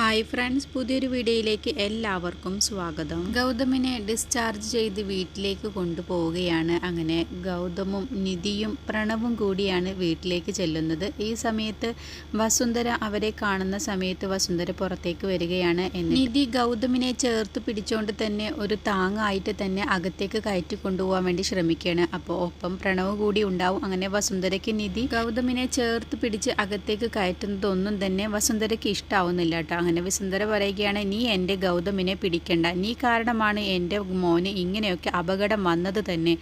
Hi friends പുതിയൊരു വീഡിയോയിലേക്ക് എല്ലാവർക്കും സ്വാഗതം. ഗൗതമിനെ ഡിസ്ചാർജ് ചെയ്ത് വീട്ടിലേക്ക് കൊണ്ടുപോവുകയാണ്. അങ്ങനെ ഗൗതമും നിധിയും പ്രണവും കൂടിയാണ് വീട്ടിലേക്ക് ചെല്ലുന്നത്. ഈ സമയത്ത് വസുന്ധര അവരെ കാണുന്ന സമയത്ത് വസുന്ധര പുറത്തേക്ക് വരികയാണ്. നിധി ഗൗതമിനെ ചേർത്ത് പിടിച്ചുകൊണ്ട് തന്നെ ഒരു താങ്ങായിട്ട് തന്നെ അകത്തേക്ക് കയറ്റി കൊണ്ടുപോകാൻ വേണ്ടി ശ്രമിക്കുകയാണ്. അപ്പോൾ ഒപ്പം പ്രണവ് കൂടി ഉണ്ടാവും. അങ്ങനെ വസുന്ധരയ്ക്ക് നിധി ഗൗതമിനെ ചേർത്ത് പിടിച്ച് അകത്തേക്ക് കയറ്റുന്നതൊന്നും തന്നെ വസുന്ധരയ്ക്ക് ഇഷ്ടാവുന്നില്ല കേട്ടോ. അങ്ങനെ സുന്ദര പറയുകയാണ് നീ എന്റെ ഗൗതമിനെ പിടിക്കണ്ട. നീ കാരണമാണ് എന്റെ മോന് ഇങ്ങനെയൊക്കെ അപകടം വന്നത് തന്നെ.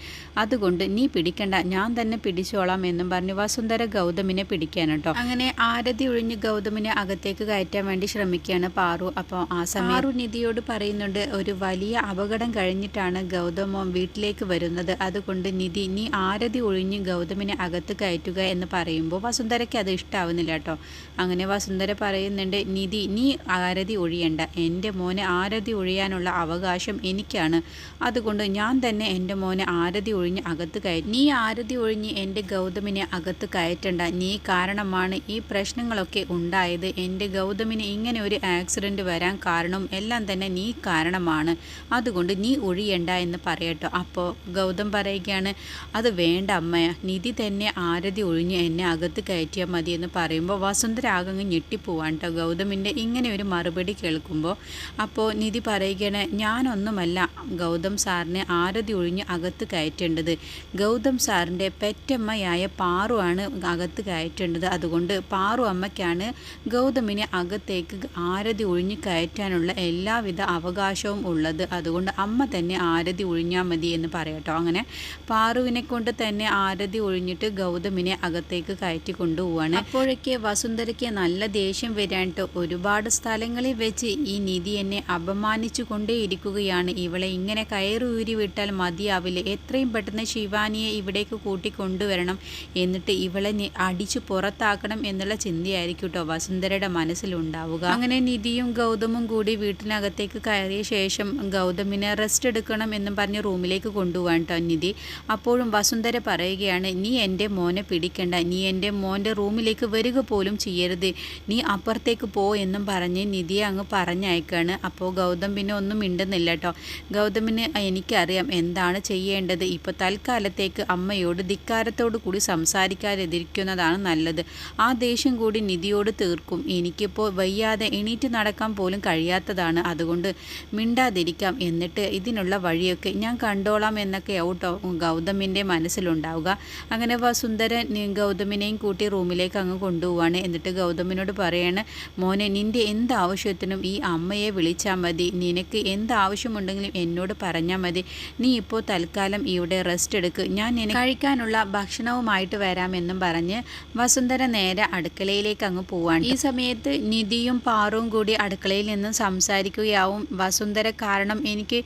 അതുകൊണ്ട് നീ പിടിക്കണ്ട. ഞാൻ തന്നെ പിടിച്ചോളാം എന്നും പറഞ്ഞു വസുന്ധര ഗൗതമിനെ പിടിക്കാൻ കേട്ടോ. അങ്ങനെ ആരതി ഒഴിഞ്ഞ് ഗൗതമിനെ അകത്തേക്ക് കയറ്റാൻ വേണ്ടി ശ്രമിക്കുകയാണ് പാറു. അപ്പോൾ ആ സമയം പാറു നിധിയോട് പറയുന്നുണ്ട് ഒരു വലിയ അപകടം കഴിഞ്ഞിട്ടാണ് ഗൗതമോ വീട്ടിലേക്ക് വരുന്നത്. അതുകൊണ്ട് നിധി നീ ആരതി ഒഴിഞ്ഞ് ഗൗതമിനെ അകത്ത് കയറ്റുക എന്ന് പറയുമ്പോൾ വസുന്ധരയ്ക്ക് അത് ഇഷ്ടാവുന്നില്ല കേട്ടോ. അങ്ങനെ വസുന്ധര പറയുന്നുണ്ട് നിധി നീ ആരതി ഒഴിയണ്ട. എന്റെ മോനെ ആരതി ഒഴിയാനുള്ള അവകാശം എനിക്കാണ്. അതുകൊണ്ട് ഞാൻ തന്നെ എന്റെ മോനെ ആരതി ഒഴിഞ്ഞ് അകത്ത് കയറ്റി നീ ആരതി ഒഴിഞ്ഞ് എന്റെ ഗൗതമിനെ അകത്ത് കയറ്റണ്ട. നീ കാരണമാണ് ഈ പ്രശ്നങ്ങളൊക്കെ ഉണ്ടായത്. എന്റെ ഗൗതമിന് ഇങ്ങനെ ഒരു ആക്സിഡന്റ് വരാൻ കാരണം എല്ലാം തന്നെ നീ കാരണമാണ്. അതുകൊണ്ട് നീ ഒഴിയണ്ട എന്ന് പറയട്ടോ. അപ്പോൾ ഗൗതം പറയുകയാണ് അത് വേണ്ട അമ്മ. നിധി തന്നെ ആരതി ഒഴിഞ്ഞ് എന്നെ അകത്ത് കയറ്റിയാൽ മതി എന്ന് പറയുമ്പോൾ വസുന്ധര ആകങ്ങ് ഞെട്ടിപ്പോവാൻ കേട്ടോ ഗൗതമിന്റെ ഇങ്ങനെ ഒരു മറുപടി കേൾക്കുമ്പോൾ അപ്പോൾ നിധി പറയുകയാണ് ഞാനൊന്നുമല്ല ഗൗതം സാറിനെ ആരതി ഒഴിഞ്ഞ് അകത്ത് കയറ്റേണ്ടത്. ഗൗതം സാറിന്റെ പെറ്റമ്മയായ പാറുവാണ് അകത്ത് കയറ്റേണ്ടത്. അതുകൊണ്ട് പാറു അമ്മയ്ക്കാണ് ഗൗതമിനെ അകത്തേക്ക് ആരതി ഒഴിഞ്ഞ് കയറ്റാനുള്ള എല്ലാവിധ അവകാശവും ഉള്ളത്. അതുകൊണ്ട് അമ്മ തന്നെ ആരതി ഒഴിഞ്ഞാൽ മതി എന്ന് പറയട്ടോ. അങ്ങനെ പാറുവിനെ കൊണ്ട് തന്നെ ആരതി ഒഴിഞ്ഞിട്ട് ഗൗതമിനെ അകത്തേക്ക് കയറ്റി കൊണ്ടുപോവാണ്. അപ്പോഴൊക്കെ വസുന്ധരയ്ക്ക് നല്ല ദേഷ്യം വരാനിട്ട് ഒരുപാട് സ്ഥലങ്ങളിൽ വെച്ച് ഈ നിധി എന്നെ അപമാനിച്ചു കൊണ്ടേയിരിക്കുകയാണ് ഇവളെ ഇങ്ങനെ കയറൂരി വിട്ടാൽ മതിയാവില്ല. എത്രയും പെട്ടെന്ന് ശിവാനിയെ ഇവിടേക്ക് കൂട്ടി കൊണ്ടുവരണം എന്നിട്ട് ഇവളെ അടിച്ചു പുറത്താക്കണം എന്നുള്ള ചിന്തയായിരിക്കും കേട്ടോ വസുന്ധരയുടെ മനസ്സിലുണ്ടാവുക. അങ്ങനെ നിധിയും ഗൗതമും കൂടി വീട്ടിനകത്തേക്ക് കയറിയ ശേഷം ഗൗതമിനെ റെസ്റ്റ് എടുക്കണം എന്നും പറഞ്ഞ് റൂമിലേക്ക് കൊണ്ടുപോകാൻ കേട്ടോ നിധി. അപ്പോഴും വസുന്ധര പറയുകയാണ് നീ എന്റെ മോനെ പിടിക്കണ്ട. നീ എന്റെ മോന്റെ റൂമിലേക്ക് വരിക പോലും ചെയ്യരുത്. നീ അപ്പുറത്തേക്ക് പോ എന്നും പറഞ്ഞ് നിധിയെ അങ്ങ് പറഞ്ഞയക്കാണ്. അപ്പോൾ ഗൗതം പിന്നെ ഒന്നും മിണ്ടുന്നില്ല കേട്ടോ ഗൗതമിന് എനിക്കറിയാം എന്താണ് ചെയ്യേണ്ടത്. ഇപ്പോൾ തൽക്കാലത്തേക്ക് അമ്മയോട് ധിക്കാരത്തോടു കൂടി സംസാരിക്കാതിരിക്കുന്നതാണ് നല്ലത്. ആ ദേഷ്യം കൂടി നിധിയോട് തീർക്കും. എനിക്കിപ്പോൾ വയ്യാതെ എണീറ്റ് നടക്കാൻ പോലും കഴിയാത്തതാണ്. അതുകൊണ്ട് മിണ്ടാതിരിക്കാം. എന്നിട്ട് ഇതിനുള്ള വഴിയൊക്കെ ഞാൻ കണ്ടോളാം എന്നൊക്കെ ഔട്ടോ ഗൗതമിന്റെ മനസ്സിലുണ്ടാവുക. അങ്ങനെ വസുന്ധരൻ ഗൗതമിനെയും കൂട്ടി റൂമിലേക്ക് അങ്ങ് കൊണ്ടുപോവാണ്. എന്നിട്ട് ഗൗതമിനോട് പറയാണ് മോനെ നിന്റെ എന്ത് ആവശ്യത്തിനും ഈ അമ്മയെ വിളിച്ചാൽ മതി. നിനക്ക് എന്ത് ആവശ്യമുണ്ടെങ്കിലും എന്നോട് പറഞ്ഞാൽ മതി. നീ ഇപ്പോൾ തൽക്കാലം ഇവിടെ റെസ്റ്റ് എടുക്ക്. ഞാൻ നിനക്ക് കഴിക്കാനുള്ള ഭക്ഷണവുമായിട്ട് വരാമെന്നും പറഞ്ഞ് വസുന്ധര നേരെ അടുക്കളയിലേക്ക് അങ്ങ് പോവാണ്. ഈ സമയത്ത് നിധിയും പാറും കൂടി അടുക്കളയിൽ നിന്നും സംസാരിക്കുകയാവും. വസുന്ധര കാരണം എനിക്ക്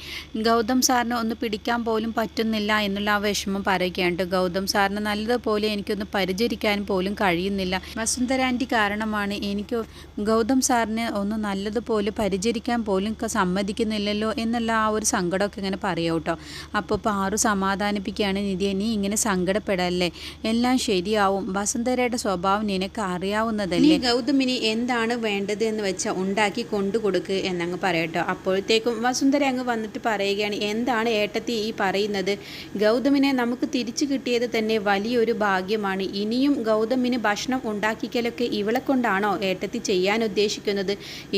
ഗൗതം സാറിനെ ഒന്ന് പിടിക്കാൻ പോലും പറ്റുന്നില്ല എന്നുള്ള ആ വിഷമം പറയുകയാണ്. ഗൗതം സാറിന് നല്ലതുപോലെ എനിക്കൊന്ന് പരിചരിക്കാൻ പോലും കഴിയുന്നില്ല. വസുന്ധര ആന്റി കാരണമാണ് എനിക്ക് ഗൗതം സാറിനെ ഒന്ന് നല്ലതുപോലെ പരിചരിക്കാൻ പോലും സമ്മതിക്കുന്നില്ലല്ലോ എന്നുള്ള ആ ഒരു സങ്കടമൊക്കെ ഇങ്ങനെ പറയാം കേട്ടോ. അപ്പോൾ പാറു സമാധാനിപ്പിക്കുകയാണ് നിധി. നീ ഇങ്ങനെ സങ്കടപ്പെടല്ലേ? എല്ലാം ശരിയാവും. വസുന്ധരയുടെ സ്വഭാവം നിനക്ക് അറിയാവുന്നതല്ലേ? ഗൗതമിനി എന്താണ് വേണ്ടത് എന്ന് വെച്ചാൽ ഉണ്ടാക്കി കൊണ്ടു കൊടുക്കുക എന്നങ്ങ് പറയട്ടോ അപ്പോഴത്തേക്കും വസുന്ധര അങ്ങ് വന്നിട്ട് പറയുകയാണ് എന്താണ് ഏട്ടത്തി ഈ പറയുന്നത്? ഗൗതമിനെ നമുക്ക് തിരിച്ചു കിട്ടിയത് തന്നെ വലിയൊരു ഭാഗ്യമാണ്. ഇനിയും ഗൗതമിന് ഭക്ഷണം ഉണ്ടാക്കിക്കലൊക്കെ ഇവളെ കൊണ്ടാണോ ഏട്ടത്തി ചെയ്യാൻ ഉദ്ദേശിക്കുന്നത്?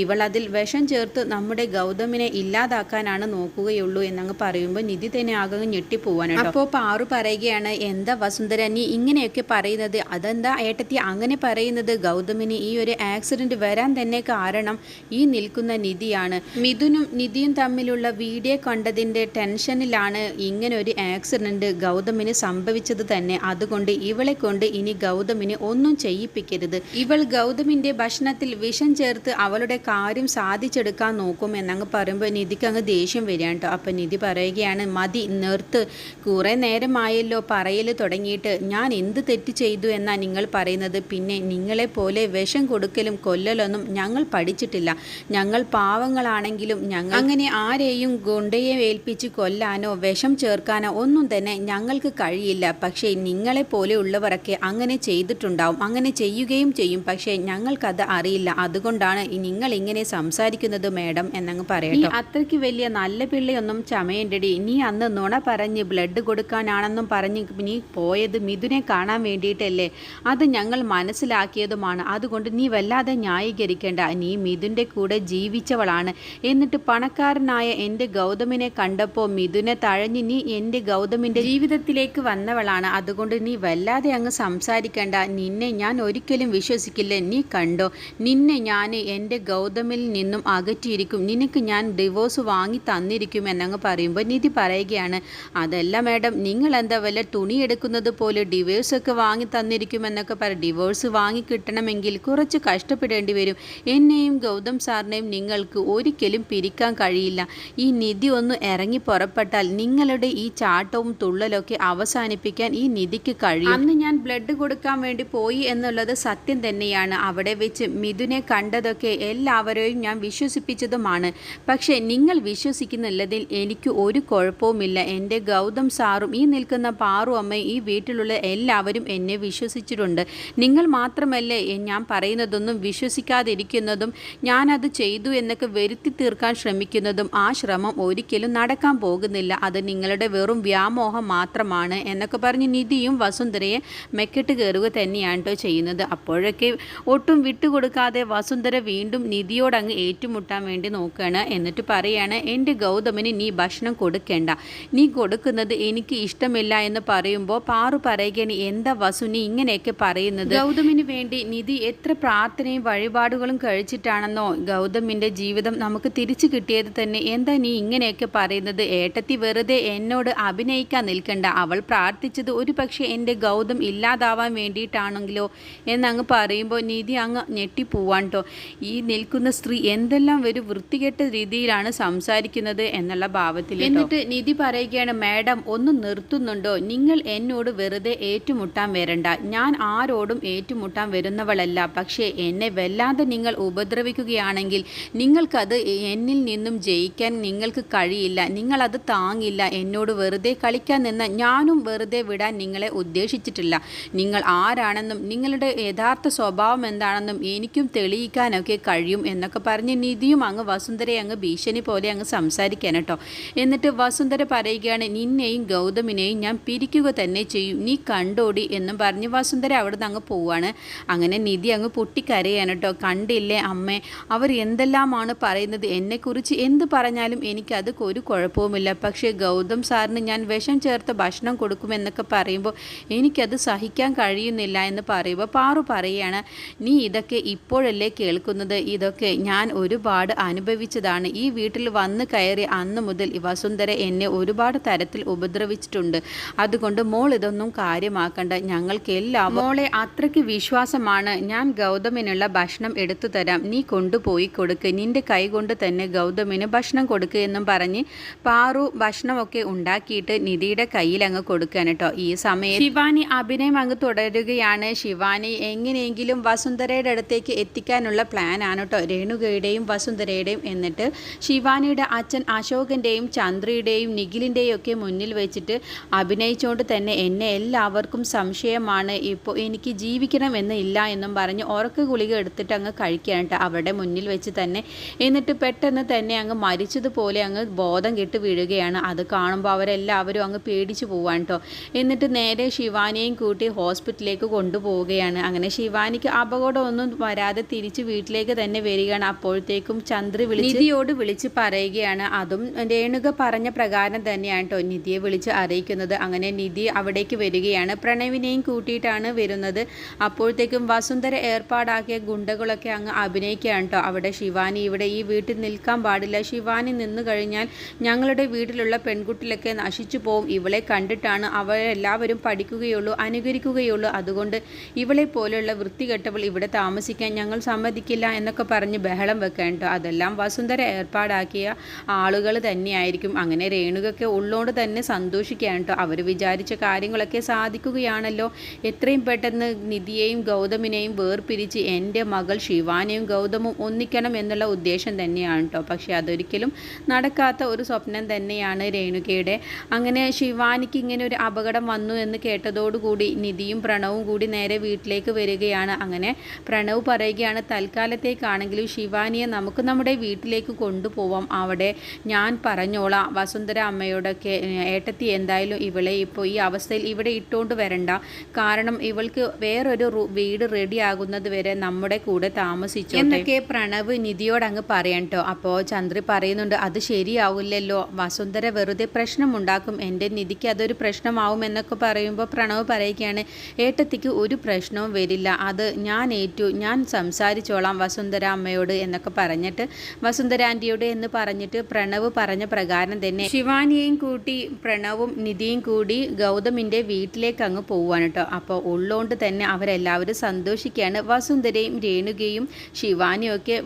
ഇവൾ അതിൽ വിഷം ചേർത്ത് നമ്മുടെ ഗൗതമിനെ ഇല്ലാതാക്കാനാണ് നോക്കുകയുള്ളൂ എന്നങ്ങ് പറയുമ്പോൾ നിധി തന്നെ ആകെ ഞെട്ടിപ്പോവാനാണ് അപ്പോൾ പാറു പറയുകയാണ് എന്താ വസുന്ധര നീ ഇങ്ങനെയൊക്കെ പറയുന്നത്? അതെന്താ ഏട്ടത്തി അങ്ങനെ പറയുന്നത്? ഗൗതമിന് ഈ ഒരു ആക്സിഡന്റ് വരാൻ തന്നെ കാരണം ഈ നിൽക്കുന്ന നിധിയാണ്. മിഥുനും നിധിയും തമ്മിലുള്ള വീഡിയോ കണ്ടതിന്റെ ടെൻഷനിലാണ് ഇങ്ങനെ ഒരു ആക്സിഡന്റ് ഗൗതമിന് സംഭവിച്ചത് തന്നെ. അതുകൊണ്ട് ഇവളെ കൊണ്ട് ഇനി ഗൗതമിന് ഒന്നും ചെയ്യിപ്പിക്കരുത്. ഇവൾ ഗൗതമിന്റെ ഭക്ഷണത്തിൽ വിഷം ചേർത്ത് അവളുടെ കാര്യം സാധിച്ചെടുക്കാൻ നോക്കും എന്നങ്ങ് പറയുമ്പോൾ നിധിക്ക് അങ്ങ് ദേഷ്യം വരികയാണ് കേട്ടോ. അപ്പം നിധി പറയുകയാണ് മതി നിർത്ത്. കുറേ നേരമായല്ലോ പറയൽ തുടങ്ങിയിട്ട്. ഞാൻ എന്ത് തെറ്റ് ചെയ്തു എന്നാണ് നിങ്ങൾ പറയുന്നത്. പിന്നെ നിങ്ങളെ പോലെ വിഷം കൊടുക്കലും കൊല്ലലൊന്നും ഞങ്ങൾ പഠിച്ചിട്ടില്ല. ഞങ്ങൾ പാവങ്ങളാണെങ്കിലും ഞങ്ങൾ അങ്ങനെ ആരെയും ഗുണ്ടയെ ഏൽപ്പിച്ച് കൊല്ലാനോ വിഷം ചേർക്കാനോ ഒന്നും തന്നെ ഞങ്ങൾക്ക് കഴിയില്ല. പക്ഷേ നിങ്ങളെ പോലെ ഉള്ളവരൊക്കെ അങ്ങനെ ചെയ്തിട്ടുണ്ടാവും. അങ്ങനെ ചെയ്യുകയും ചെയ്യും. പക്ഷേ ഞങ്ങൾക്കത് അറിയില്ല. അതുകൊണ്ടാണ് നിങ്ങൾ ഇങ്ങനെ സംസാരിക്കുന്നത് മേഡം എന്നങ്ങ് പറയട്ടോ. അത്രയ്ക്ക് വലിയ നല്ല പിള്ളയൊന്നും ചമയണ്ടടി. നീ അന്ന് നുണ പറഞ്ഞ് ബ്ലഡ് കൊടുക്കാനാണെന്നും പറഞ്ഞ് നീ പോയത് മിഥുനെ കാണാൻ വേണ്ടിയിട്ടല്ലേ? അത് ഞങ്ങൾ മനസ്സിലാക്കിയതുമാണ്. അതുകൊണ്ട് നീ വല്ലാതെ ന്യായീകരിക്കേണ്ട. നീ മിഥുന്റെ കൂടെ ജീവിച്ചവളാണ്. എന്നിട്ട് പണക്കാരനായ എന്റെ ഗൗതമിനെ കണ്ടപ്പോൾ മിഥുനെ തഴഞ്ഞ് നീ എന്റെ ഗൗതമിന്റെ ജീവിതത്തിലേക്ക് വന്നവളാണ്. അതുകൊണ്ട് നീ വല്ലാതെ അങ്ങ് സംസാരിക്കേണ്ട. നിന്നെ ഞാൻ ഒരിക്കലും വിശ്വസിക്കില്ല. നീ കണ്ടോ? നിന്നെ ഞാൻ എന്റെ ഗൗതമിൽ നിന്നും അകറ്റിയിരിക്കും. നിനക്ക് ഞാൻ ഡിവോഴ്സ് വാങ്ങി തന്നിരിക്കും എന്നങ്ങ് പറയുമ്പോൾ നിധി പറയുകയാണ് അതല്ല മാഡം നിങ്ങൾ എന്താ വല്ല തുണി എടുക്കുന്നത് പോലെ ഡിവോഴ്സൊക്കെ വാങ്ങി തന്നിരിക്കുമെന്നൊക്കെ പറ ഡിവോഴ്സ് വാങ്ങി കിട്ടണമെങ്കിൽ കുറച്ച് കഷ്ടപ്പെടേണ്ടി വരും. എന്നെയും ഗൗതം സാറിനെയും നിങ്ങൾക്ക് ഒരിക്കലും പിരിക്കാൻ കഴിയില്ല. ഈ നിധി ഒന്ന് ഇറങ്ങി പുറപ്പെട്ടാൽ നിങ്ങളുടെ ഈ ചാട്ടവും തുള്ളലൊക്കെ അവസാനിപ്പിക്കാൻ ഈ നിധിക്ക് കഴിയും. അന്ന് ഞാൻ ബ്ലഡ് കൊടുക്കാൻ വേണ്ടി പോയി എന്നുള്ളത് സത്യം തന്നെയാണ്. അവിടെ വെച്ച് മിഥുനെ കണ്ടതൊക്കെ എല്ലാവരെയും ഞാൻ വിശ്വസിപ്പിച്ചതുമാണ്. പക്ഷേ നിങ്ങൾ വിശ്വസിക്കുന്നില്ലതിൽ എനിക്ക് ഒരു കുഴപ്പവുമില്ല. എന്റെ ഗൗതം സാറും ഈ നിൽക്കുന്ന പാറു അമ്മയും ഈ വീട്ടിലുള്ള എല്ലാവരും എന്നെ വിശ്വസിച്ചിട്ടുണ്ട്. നിങ്ങൾ മാത്രമല്ലേ ഞാൻ പറയുന്നതൊന്നും വിശ്വസിക്കാതിരിക്കുന്നതും ഞാനത് ചെയ്തു എന്നൊക്കെ വരുത്തി തീർക്കാൻ ശ്രമിക്കുന്നതും ആ ശ്രമം ഒരിക്കലും നടക്കാൻ പോകുന്നില്ല. അത് നിങ്ങളുടെ വെറും വ്യാമോഹം മാത്രമാണ് എന്നൊക്കെ പറഞ്ഞ് നിധിയും വസുന്ധരയെ മെക്കെട്ട് കയറുക തന്നെയാണ് ചെയ്യുന്നത്. അപ്പോഴൊക്കെ ഒട്ടും വിട്ടുകൊടുക്കാതെ വസുന്ധര വീണ്ടും നിധിയോടങ്ങ് ഏറ്റുമുട്ടാൻ വേണ്ടി നോക്കുകയാണ്. എന്നിട്ട് പറയാണ് എന്റെ ഗൗതമിന് നീ ഭക്ഷണം കൊടുക്കേണ്ട. നീ കൊടുക്കുന്നത് എനിക്ക് ഇഷ്ടമില്ല എന്ന് പറയുമ്പോൾ പാറു പറയുകയാണ് എന്താ വസു നീ ഇങ്ങനെയൊക്കെ പറയുന്നത്? ഗൗതമിന് വേണ്ടി നിധി എത്ര പ്രാർത്ഥനയും വഴിപാടുകളും കഴിച്ചിട്ടാണെന്നോ? ഗൗതമിന്റെ ജീവിതം നമുക്ക് തിരിച്ചു കിട്ടിയത് തന്നെ. എന്താ നീ ഇങ്ങനെയൊക്കെ പറയുന്നത്? ഏട്ടത്തി വെറുതെ എന്നോട് അഭിനയിക്കാൻ നിൽക്കണ്ട. അവൾ പ്രാർത്ഥിച്ചത് ഒരു പക്ഷേ എന്റെ ഗൗതം ഇല്ലാതാവാൻ വേണ്ടിയിട്ടാണെങ്കിലോ? എന്നങ്ങ് പറയുമ്പോൾ നിധി അങ്ങ് ഞെട്ടിപ്പോവാൻ കേട്ടോ ഈ നിൽക്കുന്ന സ്ത്രീ എന്തെല്ലാം ഒരു വൃത്തികെട്ട രീതിയിലാണ് സംസാരിക്കുന്നത് എന്നുള്ള ഭാവത്തിൽ എന്നിട്ട് നിധി പറയുകയാണ് മാഡം ഒന്ന് നിർത്തുന്നുണ്ടോ? നിങ്ങൾ എന്നോട് വെറുതെ ഏറ്റുമുട്ടാൻ വരണ്ട. ഞാൻ ആരോടും ഏറ്റുമുട്ടാൻ വരുന്നവളല്ല. പക്ഷേ എന്നെ വല്ലാതെ നിങ്ങൾ ഉപദ്രവിക്കുകയാണെങ്കിൽ നിങ്ങൾക്കത് എന്നിൽ നിന്നും ജയിക്കാൻ നിങ്ങൾക്ക് കഴിയില്ല. നിങ്ങളത് താങ്ങില്ല. എന്നോട് വെറുതെ കളിക്കാൻ നിന്ന് ഞാനും വെറുതെ വിടാൻ നിങ്ങളെ ഉദ്ദേശിച്ചിട്ടില്ല. നിങ്ങൾ ആരാണെന്നും നിങ്ങളുടെ യഥാർത്ഥ സ്വഭാവം എന്താണെന്നും എനിക്കും തെളിയിക്കാനൊക്കെ കഴിയും എന്നൊക്കെ പറഞ്ഞ് നിധിയും അങ്ങ് വസുന്ധരയെ അങ്ങ് ഭീഷണി പോലെ അങ്ങ് സംസാരിക്കാൻ കേട്ടോ. എന്നിട്ട് വസുന്ധര പറയുകയാണ് നിന്നെയും ഗൗതമിനെയും ഞാൻ പിരിക്കുക തന്നെ ചെയ്യും. നീ കണ്ടോടി എന്നും പറഞ്ഞ് വസുന്ധര അവിടെ നിന്ന് അങ്ങ് പോവാണ്. അങ്ങനെ നിധി അങ്ങ് പൊട്ടിക്കരയാണ് കേട്ടോ. കണ്ടില്ലേ അമ്മേ അവർ എന്തെല്ലാമാണ് പറയുന്നത്? എന്നെക്കുറിച്ച് എന്ത് പറഞ്ഞാലും എനിക്കത് ഒരു കുഴപ്പവുമില്ല. പക്ഷേ ഗൗതം സാറിന് ഞാൻ വിഷം ചേർത്ത് ഭക്ഷണം കൊടുക്കുമെന്നൊക്കെ പറയുമ്പോൾ എനിക്കത് സഹിക്കാൻ കഴിയുന്നില്ല എന്ന് പറയുമ്പോൾ പാറു പറയുകയാണ് നീ ഇതൊക്കെ ഇപ്പോഴല്ലേ കേൾക്കുന്നത്? ഇതൊക്കെ ഞാൻ ഒരുപാട് അനുഭവിച്ചതാണ്. ഈ വീട്ടിൽ വന്ന് കയറി അന്ന് മുതൽ വസുന്ധര എന്നെ ഒരുപാട് തരത്തിൽ ഉപദ്രവിച്ചിട്ടുണ്ട്. അതുകൊണ്ട് മോൾ ഇതൊന്നും കാര്യമാക്കണ്ട. ഞങ്ങൾക്ക് എല്ലാം മോളെ അത്രയ്ക്ക് വിശ്വാസമാണ്. ഞാൻ ഗൗതമിനുള്ള ഭക്ഷണം എടുത്തു തരാം. നീ കൊണ്ടുപോയി കൊടുക്ക്. നിന്റെ കൈ കൊണ്ട് തന്നെ ഗൗതമിന് ഭക്ഷണം കൊടുക്കുക എന്നും പറഞ്ഞ് പാറു ഭക്ഷണമൊക്കെ ഉണ്ടാക്കിയിട്ട് നിധിയുടെ കയ്യിൽ അങ്ങ് കൊടുക്കാൻ കേട്ടോ. ഈ സമയം ശിവാനി അഭിനയം അങ്ങ് തുടരുകയാണ്. ശിവാനി എങ്ങനെയെങ്കിലും വസുന്ധരയുടെ അടുത്തേക്ക് എത്തിക്കാനുള്ള പ്ലാൻ ആണ് കേട്ടോ. രേണുകയുടെയും വസുന്ധരയുടെയും എന്നിട്ട് ശിവാനിയുടെ അച്ഛൻ അശോകന്റെയും ചന്ദ്രയുടെയും നിഖിലിന്റെയും ഒക്കെ മുന്നിൽ വെച്ചിട്ട് അഭിനയിച്ചുകൊണ്ട് തന്നെ എന്നെ എല്ലാവർക്കും സംശയമാണ്. ഇപ്പോൾ എനിക്ക് ജീവിക്കണം എന്ന് ഇല്ല എന്നും പറഞ്ഞ് ഉറക്ക ഗുളിക എടുത്തിട്ട് അങ്ങ് കഴിക്കുകയാണ് കേട്ടോ അവരുടെ മുന്നിൽ വെച്ച് തന്നെ. എന്നിട്ട് പെട്ടെന്ന് തന്നെ അങ്ങ് മരിച്ചതുപോലെ അങ്ങ് ബോധം കെട്ട് വീഴുകയാണ്. അത് കാണുമ്പോൾ അവരെല്ലാവരും അങ്ങ് പേടിച്ചു പോവാണ് കേട്ടോ. എന്നിട്ട് നേരെ ശിവാനിയെയും കൂട്ടി ഹോസ്പിറ്റലിലേക്ക് കൊണ്ടുപോവുകയാണ്. അങ്ങനെ ശിവാനിക്ക് അപകടമൊന്നും വരാതെ തിരിച്ച് വീട്ടിലേക്ക് തന്നെ വരികയാണ്. അപ്പോഴത്തേക്കും ചന്ദ്ര വിളിച്ച് നിധിയോട് വിളിച്ച് പറയുകയാണ്. അതും രേണുക പറഞ്ഞ പ്രകാരം തന്നെയാണ് കേട്ടോ നിധിയെ വിളിച്ച് അറിയിക്കുന്നത്. അങ്ങനെ നിധി അവിടേക്ക് വരികയാണ്. പ്രണവിനെയും കൂട്ടിയിട്ടാണ് വരുന്നത്. അപ്പോഴത്തേക്കും വസുന്ധര ഏർപ്പാടാക്കിയ ഗുണ്ടകളൊക്കെ അങ്ങ് അഭിനയിക്കുകയാണ് കേട്ടോ അവിടെ ശിവാനി ഇവിടെ ഈ വീട്ടിൽ നിൽക്കാൻ പാടില്ല. ശിവാനി നിന്നു കഴിഞ്ഞാൽ ഞങ്ങളുടെ വീട്ടിലുള്ള പെൺകുട്ടിലൊക്കെ നശിച്ചു പോവും. ഇവളെ കണ്ടിട്ടാണ് അവരെല്ലാവരും പഠിക്കുകയുള്ളൂ അനുകരിക്കുകയുള്ളൂ. അതുകൊണ്ട് ഇവളെ പോലെയുള്ള വൃത്തികെട്ടവൾ ഇവിടെ താമസിക്കാൻ ഞങ്ങൾ സമ്മതിക്കില്ല എന്നൊക്കെ പറഞ്ഞ് ബഹളം വെക്കാൻ അതെല്ലാം വസുന്ധര ഏർപ്പാടാക്കിയ ആളുകൾ തന്നെയായിരിക്കും. അങ്ങനെ രേണുകൊക്കെ ഉള്ളോണ്ട് തന്നെ സന്തോഷിക്കുകയാണ് അവർ വിചാരിച്ച കാര്യങ്ങളൊക്കെ സാധിക്കുകയാണല്ലോ. എത്രയും പെട്ടെന്ന് നിധിയെയും ഗൗതമിനെയും വേർപിരിച്ച് എന്റെ മകൾ ശിവാനിയും ഗൗതമും ഒന്നിക്കണം എന്നുള്ള ഉദ്ദേശം തന്നെയാണ് കേട്ടോ പക്ഷേ അതൊരിക്കലും നടക്കാത്ത ഒരു സ്വപ്നം തന്നെയാണ് രേണുകയുടെ. അങ്ങനെ ശിവാനിക്ക് ഇങ്ങനെ ഒരു അപകടം വന്നു എന്ന് കേട്ടതോടുകൂടി നിധിയും പ്രണവും കൂടി നേരെ വീട്ടിലേക്ക് വരികയാണ്. അങ്ങനെ പ്രണവ് പറയുകയാണ് തൽക്കാലം തൽക്കാലത്തേക്കാണെങ്കിലും ശിവാനിയെ നമുക്ക് നമ്മുടെ വീട്ടിലേക്ക് കൊണ്ടുപോവാം. അവിടെ ഞാൻ പറഞ്ഞോളാം. വസുന്ധര അമ്മയോടൊക്കെ ഏട്ടത്തി എന്തായാലും ഇവളെ ഇപ്പോൾ ഈ അവസ്ഥയിൽ ഇവിടെ ഇട്ടുകൊണ്ട് വരണ്ട. കാരണം ഇവൾക്ക് വേറൊരു വീട് റെഡി ആകുന്നത് വരെ നമ്മുടെ കൂടെ താമസിച്ചു എന്നൊക്കെ പ്രണവ് നിധിയോട് അങ്ങ് പറയണ്ടോ അപ്പോൾ ചന്ദ്രി പറയുന്നുണ്ട് അത് ശരിയാവില്ലല്ലോ. വസുന്ധര വെറുതെ പ്രശ്നമുണ്ടാക്കും. എന്റെ നിധിക്ക് അതൊരു പ്രശ്നമാവും എന്നൊക്കെ പറയുമ്പോൾ പ്രണവ് പറയുകയാണ് ഏട്ടത്തിക്ക് ഒരു പ്രശ്നവും വരില്ല. അത് ഞാൻ ഏറ്റു. ഞാൻ സംസാരിച്ചോളാം. വസുന്ധര അമ്മയോട് എന്നൊക്കെ പറഞ്ഞിട്ട് വസുന്ധര ആന്റിയോട് എന്ന് പറഞ്ഞിട്ട് പ്രണവ് പറഞ്ഞ പ്രകാരം തന്നെ ശിവാനിയെയും കൂട്ടി പ്രണവും നിധിയും കൂടി ഗൗതമിന്റെ വീട്ടിലേക്ക് അങ്ങ് പോവാണ് കേട്ടോ. അപ്പോൾ ഉള്ളോണ്ട് തന്നെ അവരെല്ലാവരും സന്തോഷിക്കുകയാണ്. വസുന്ധരയും രേണുകയും ശിവാനിയും ഒക്കെ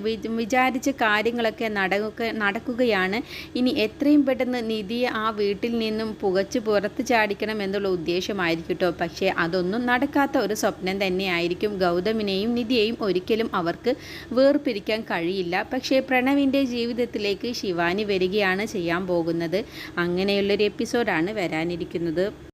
വിചാരിച്ച കാര്യങ്ങളൊക്കെ നടക്കുക നടക്കുകയാണ്. ഇനി എത്രയും പെട്ടെന്ന് നിധിയെ ആ വീട്ടിൽ നിന്നും പുകച്ച് പുറത്ത് ചാടിക്കണം എന്നുള്ള ഉദ്ദേശമായിരിക്കും കേട്ടോ. പക്ഷേ അതൊന്നും നടക്കാത്ത ഒരു സ്വപ്നം തന്നെയായിരിക്കും ഗൗതമിനെയും നിധിയെയും ഒരിക്കലും അവർക്ക് വേർപിരിക്കാൻ കഴിയില്ല. പക്ഷേ പ്രണവിന്റെ ജീവിതത്തിലേക്ക് ശിവാനി വരികയാണ് ചെയ്യാൻ പോകുന്നത്. അങ്ങനെയുള്ളൊരു എപ്പിസോഡാണ് വരാനിരിക്കുന്നത്.